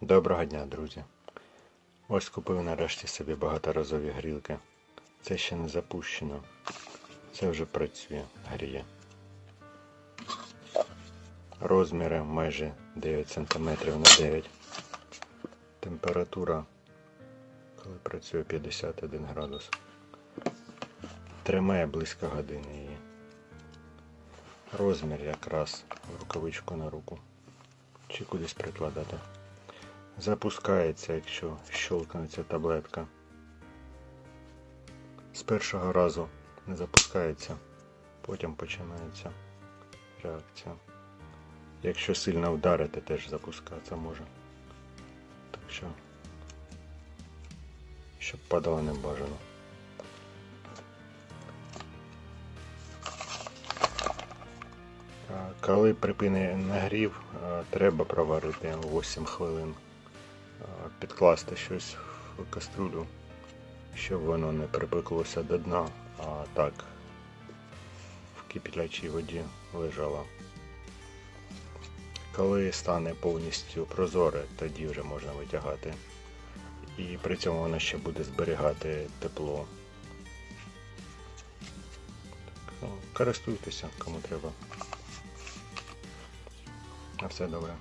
Доброго дня, друзі. Ось купив нарешті собі багаторазові грілки. Це ще не запущено. Це вже працює, гріє. Розміри майже 9 см на 9. Температура, коли працює 51 градус. Тримає близько години її. Розмір якраз в рукавичку на руку. Чи кудись прикладати. Запускається, якщо щелкнеться таблетка. З першого разу не запускається, потім починається реакція. Якщо сильно вдарити, теж запускатися може. Так що, щоб падало не бажано. Коли припине нагрів, треба проварити 8 хвилин. Підкласти щось в каструлю, щоб воно не припеклося до дна, а так в кип'ячій воді лежало. Коли стане повністю прозоре, тоді вже можна витягати. І при цьому воно ще буде зберігати тепло. Ну, користуйтеся, кому треба. На все добре.